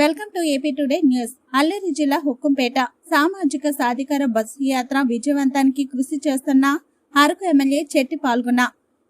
Welcome to AP today news. Alluri జిల్లా హుక్కుంపేట సామాజిక సాధికార బస్సు యాత్ర విజయవంతానికి కృషి చేస్తున్న అరకు ఎమ్మెల్యే చెట్టి పాల్గొన్న.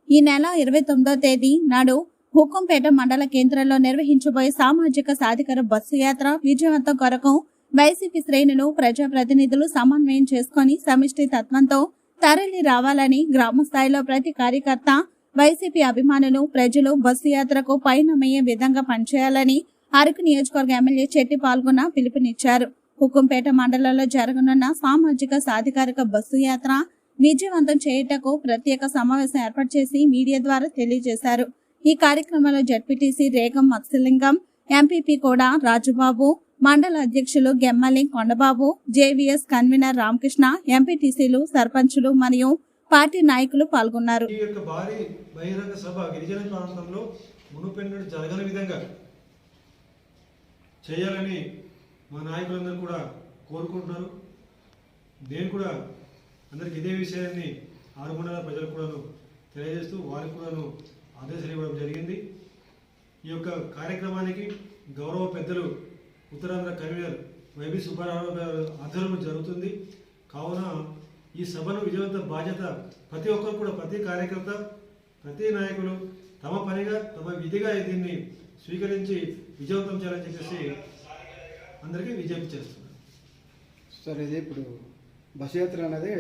ఈ నెల ఇరవై తొమ్మిదో తేదీ నాడు హుక్కుంపేట మండల కేంద్రంలో నిర్వహించబోయే సామాజిక సాధికార బస్సు యాత్ర విజయవంతం కొరకు వైసీపీ శ్రేణులు ప్రజాప్రతినిధులు సమన్వయం చేసుకొని సమిష్టి తత్వంతో తరలి రావాలని గ్రామ స్థాయిలో ప్రతి కార్యకర్త వైసీపీ అభిమానులు ప్రజలు బస్సు యాత్రకు పయనమయ్యే విధంగా పనిచేయాలని అరకు నియోజకవర్గ ఎమ్మెల్యే చెట్టి పాల్గొన్న పిలుపునిచ్చారు. హుకుంపేట మండలంలో జరగనున్న సామాజిక సాధికారిక బస్సు యాత్ర విజయవంతం చేయుటకు ప్రత్యేక సమావేశం ఏర్పాటు చేసి మీడియా ద్వారా తెలియజేశారు. ఈ కార్యక్రమంలో జడ్పీటీసీ రేగం మత్స్యలింగం ఎంపీపీ కూడా రాజుబాబు మండల అధ్యక్షులు Gemmali Kondababu J V S convener Ramakrishna ఎంపీటీసీలు సర్పంచులు మరియు పార్టీ నాయకులు పాల్గొన్నారు. ఈ యొక్క భారీ బహిరంగ సభ గిరిజన ప్రాంతంలో మునుపెన్నడు జరగని విధంగా చేయాలని మా నాయకులందరూ కూడా కోరుకుంటున్నారు. నేను కూడా అందరికి ఇదే విషయాన్ని ఆరు ప్రజలకు కూడాను తెలియజేస్తూ వారికి కూడాను ఆదేశాలు ఇవ్వడం జరిగింది. ఈ యొక్క కార్యక్రమానికి గౌరవ పెద్దలు ఉత్తరాంధ్ర కన్వీనర్ వైబి సుబ్బారావు గారు ఆధ్వర్యంలో జరుగుతుంది. కావున ఈ సభను విజయవంత బాధ్యత ప్రతి ఒక్కరు కూడా ప్రతి కార్యకర్త ప్రతి నాయకులు తమ పనిగా తమ విధిగా దీన్ని స్వీకరించి విజయవంతం చేయాలని చెప్పేసి అందరికీ విజ్ఞప్తి చేస్తున్నాను. సార్ ఇది ఇప్పుడు బస్ యాత్ర అనేది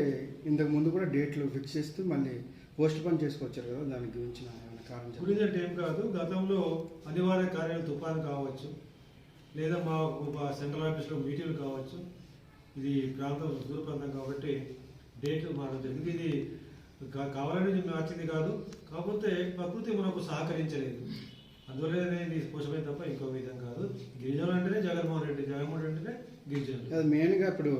ఇంతకు ముందు కూడా డేట్లు ఫిక్స్ చేస్తూ మళ్ళీ పోస్ట్ పోన్ చేసుకొచ్చారు కదా దాని గురించి ఏమైనా కారణం. గురించి అంటే ఏం కాదు గతంలో అనివార్య కార్యాలు తుఫాను కావచ్చు లేదా మా సెంట్రల్ ఆఫీస్లో మీటింగ్లు కావచ్చు ఇది ప్రాంతం దూర ప్రాంతం కాబట్టి డేట్లు మారడం జరిగింది. ఇది కావాలని మార్చింది కాదు కాకపోతే ప్రకృతి మనకు సహకరించలేదు. అందువల్లనే ఇది స్పష్టమైన తప్ప ఇంకో విధం కాదు. గిరిజనులు అంటేనే జగన్మోహన్ రెడ్డి జగన్మోహన్ రెడ్డి అంటే గిరిజనులు. అది మెయిన్గా ఇప్పుడు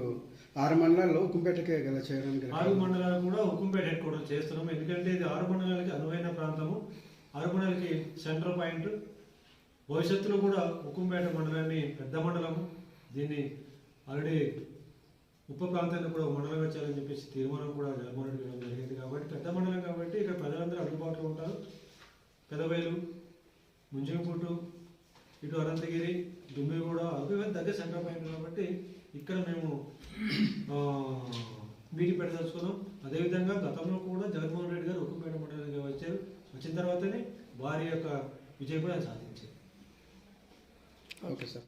ఆరు మండలాల్లో కుంపేటకే కదా చేయడానికి ఆరు. మండలాలు కూడా హుకుంపేట హెడ్ క్వార్టర్ చేస్తున్నాం. ఎందుకంటే ఇది ఆరు మండలాలకి అనువైన ప్రాంతము. ఆరు మండలాలకి సెంట్రల్ పాయింట్. భవిష్యత్తులో కూడా హుకుంపేట మండలాన్ని పెద్ద మండలము. దీన్ని ఆల్రెడీ ఉప ప్రాంతాన్ని కూడా మండలంగా చేయాలని చెప్పేసి తీర్మానం కూడా జగన్మోహన్ రెడ్డి జరిగింది కాబట్టి పెద్ద మండలం కాబట్టి ఇక్కడ ప్రజలందరూ అందుబాటులో ఉంటారు. పెదవేలు ముంజింపుట్టు ఇటు అనంతగిరి దుమ్మిగూడ అవి దగ్గర సెంటర్ పాయింట్ కాబట్టి ఇక్కడ మేము మీటింగ్ పెట్టదలుచుకున్నాం అదేవిధంగా గతంలో కూడా జగన్మోహన్ రెడ్డి గారు ఉక్కుపేట మండలంగా వచ్చారు. వచ్చిన తర్వాతనే వారి యొక్క విజయం కూడా సాధించారు. Okay sir.